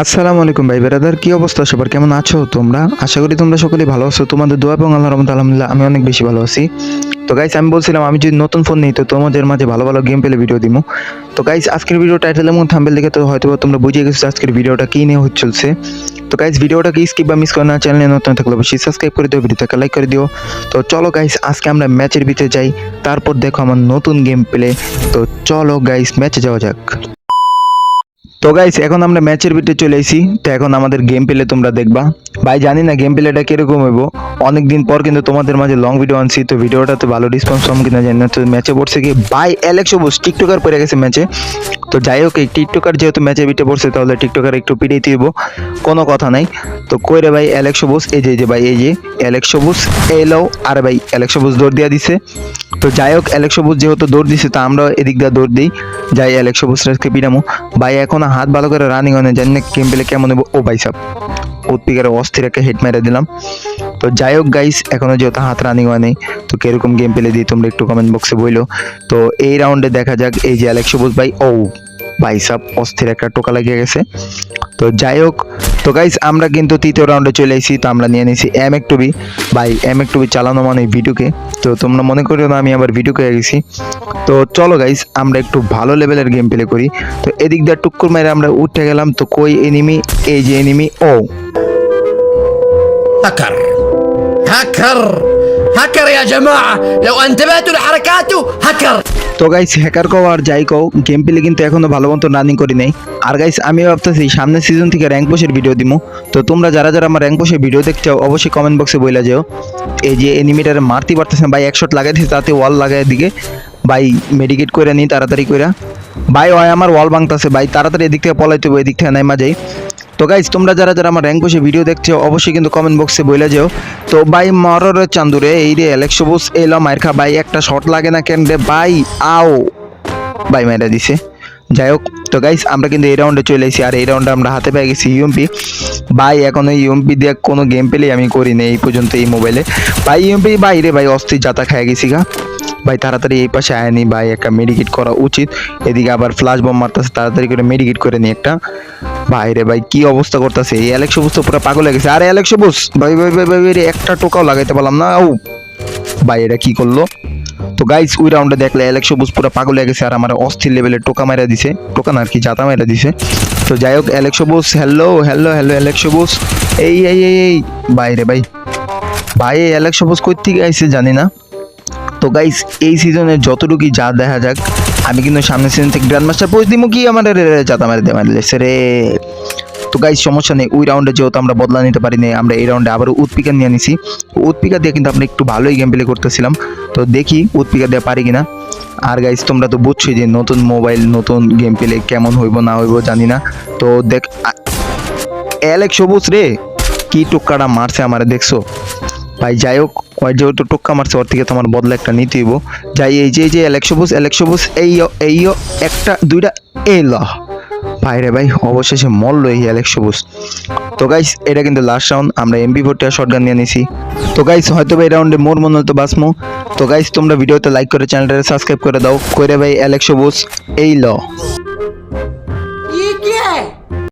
আসসালামু আলাইকুম ভাই বেরাদার, কি অবস্থা? সবার কেমন আছো তোমরা? আশা করি তোমরা সকলেই ভালো আছো। তোমাদের দোয়া এবং আল্লাহর রহমতে আলহামদুলিল্লাহ আমি অনেক বেশি ভালো আছি। তো গাইস আমি বলছিলাম, আমি যদি নতুন ফোন নিই, তো তোমাদের মাঝে ভালো ভালো গেম পেলে ভিডিও দিব তো গাইস আজকের ভিডিও টাইটেল এবং থাম্বেল দেখে তো হয়তো তোমরা বুঝে গেছো আজকের ভিডিওটা কি নিয়ে হচ্ছে তো গাইস ভিডিওটা কি স্কিপ বা মিস করে না চ্যানেলে নতুন থাকলে অবশ্যই সাবস্ক্রাইব করে দিও ভিডিওটাকে লাইক করে দিও। তো চলো গাইস আজকে আমরা ম্যাচের ভিতরে যাই, তারপর দেখো আমার নতুন গেম প্লে তো চলো গাইস ম্যাচে যাওয়া যাক। তো গাইস এখন আমরা ম্যাচের ভিতরে চলে এসেছি। তো এখন আমাদের গেম পেলে তোমরা দেখবা। ভাই, জানি না গেম প্লেটা কীরকম হইব। অনেক দিন পর কিন্তু তোমাদের মাঝে লং ভিডিও আনছি, তো ভিডিওটাতে ভালো রেসপন্স পাম কিনা জানি না। তো ম্যাচে পড়ছে কি? ভাই অ্যালেক্স বুস টিকটকার পড়ে গেছে ম্যাচে তো যাই হোক, এই টিকটকার যেহেতু ম্যাচে বিটে পড়ছে, তাহলে টিকটকার একটু পিড়িয়ে দিব। কোনো কথা নাই। তো কই রে ভাই অ্যালেক্স বুস এই যে যে ভাই, এই যে অ্যালেক্স বুস এলো আর ভাই অ্যালেক্স বুস দৌড় দিয়া দিছে। তো যাই হোক অ্যালেক্স বুস যেহেতু দৌড় দিছে, তো আমরা এদিক দিয়ে দৌড় দিই। যাই অ্যালেক্স বুসকে পিরামো ভাই, এখন হাত ভালো করে রানিং হয় না জানি না গেম পেলে কেমন হইব। ও ভাই সাহ উৎপিকারে অস্থির একটা হেড মেরে দিলাম। তো যাই হোক গাইস এখনও যেহেতু হাত রানিং হয় নেই তো কীরকম গেম পেলে দিই তোমরা একটু কমেন্ট বক্সে বইলো। তো এই রাউন্ডে দেখা যাক এই যে অ্যালেক্স সবুজ ভাই, ও ভাইসাব অস্থির একটা টোকা লেগে গেছে। তো যাই হোক, তো গাইস আমরা কিন্তু তৃতীয় রাউন্ডে চলে এসেছি, তো আমরা নিয়ে নিয়েছি এম এক টুবি ভাই এম এক টুবি চালানো মানে ভিডিওকে। তো তোমরা মনে করো না, আমি আবার ভিডিও হয়ে গেছি। তো চলো গাইস আমরা একটু ভালো লেভেলের গেম প্লে করি। তো এদিক দিয়ে টুক্কুর মেরে আমরা উঠে গেলাম, তো কই এনিমি এই যে এনিমি ও। হাকার হাকার هكر يا جماعة لو انتبهتوا لحركاته هكر তো গাইস হ্যাকার কও আর যাই কও গেম প্লে কিন্তু এখনো ভালো মতো রানিং করি নাই আর গাইস আমি ভাবতেছি সামনের সিজন থেকে র্যাঙ্ক পোষের ভিডিও দিমু তো তোমরা যারা যারা আমার র্যাঙ্ক পোষের ভিডিও দেখতে চাও অবশ্যই কমেন্ট বক্সে বইলা যেও এই যে এনিমিটারে মারতে পারতেছে না ভাই এক শট লাগাই দিছে তাতে ওয়াল লাগাই দিকে ভাই মেডিকেট করে নি তাড়াতাড়ি কইরা ভাই ওই আমার ওয়াল ভাঙতাছে ভাই তাড়াতাড়ি এদিক থেকে পলাইতে হবে এদিক থেকে নাইমা যাই তো গাইজ তোমরা যারা যারা আমার র্যাঙ্ক বসে ভিডিও দেখছ, অবশ্যই কিন্তু কমেন্ট বক্সে বইলা যেও। তো ভাই মরর চান্দুরে এই রে অ্যালেক্স সবুজ এলো মায়ের ভাই, একটা শট লাগে না কেন রে? ভাই, আও। ভাই, মেরা দিছে। যাই হোক, তো গাইস আমরা কিন্তু এই রাউন্ডে চলে এসেছি। আর এই রাউন্ডে আমরা হাতে পেয়ে গেছি ইউএমপি ভাই, এখন এই ইউএমপি দিয়ে কোনো গেম পেলেই আমি করি না এই পর্যন্ত এই মোবাইলে ভাই ইউএমপি ভাই রে ভাই, অস্থির যাতা খায় গেছি গা। ভাই, তাড়াতাড়ি এই পাশে আয়নি ভাই, একটা মেডিকেট করা উচিত। এদিকে আবার ফ্লাশ বম মারতেছে, তাড়াতাড়ি করে মেডিকেট করে নি একটা। ভাই রে ভাই কি অবস্থা করতেছে? এই অ্যালেক্স বুস তো পুরো পাগল হয়ে গেছে। আরে অ্যালেক্স বুস ভাই ভাই ভাই ভাই রে, একটা টোকাও লাগাইতে পারলাম না। ও ভাই এটা কি করল? তো গাইস ওই রাউন্ডে দেখলে অ্যালেক্স বুস পুরো পাগল হয়ে গেছে আর আমার অস্থির লেভেলে টোকা মারা দিছে। টোকা না আর কি জাতা মারা দিছে। তো যাই হোক অ্যালেক্স বুস হ্যালো হ্যালো হ্যালো অ্যালেক্স বুস এই এই এই এই ভাই। রে ভাই ভাই অ্যালেক্স বুস কই থেকে আইছে জানি না। তো গাইস এই সিজনে যতটুকুই যা দেখা যাক আমি কিন্তু সামনের সিজন থেকে গ্র্যান্ড মাস্টার পোজ দিমু, কি আমার জাতা মারি দে মারলেছে রে। তো গাইস সমস্যা নেই, ওই রাউন্ডে যেহেতু আমরা বদলা নিতে পারি নাই আমরা এই রাউন্ডে আবার উৎপিকা নিয়ে নিছি উৎপিকা দিয়ে কিন্তু আমরা একটু ভালোই গেম প্লে করতেছিলাম। তো দেখি উৎপিকা দিয়ে পারি কিনা। আর গাইস তোমরা তো বুঝছোই যে নতুন মোবাইল নতুন গেম প্লে কেমন হইব, না হইব, জানি না। তো দেখ অ্যালেক্স সবুজ রে, কি টুক্কাটা মারছে আমার, দেখছ? ভাই, যাই হোক ওই যেহেতু টোক্কা মারছে, ওর থেকে তোমার বদলা একটা নিতে হইব। যাই, এই যে এই যে অ্যালেক্সোবুস অ্যালেক্সোবুস এই এই, একটা, দুইটা, এই ল। ভাই রে ভাই, অবশেষে মরলো এই অ্যালেক্সোবুস তো গাইস এটা কিন্তু লাস্ট রাউন্ড আমরা এমবি ফোরটা শর্ট গান নিয়ে নিছি। তো গাইস হয়তো এই রাউন্ডে মোর মনে হতো বাসমো তো গাইস তোমরা ভিডিওতে লাইক করে চ্যানেলটা সাবস্ক্রাইব করে দাও। কইরে ভাই অ্যালেক্সোবুস এই ল।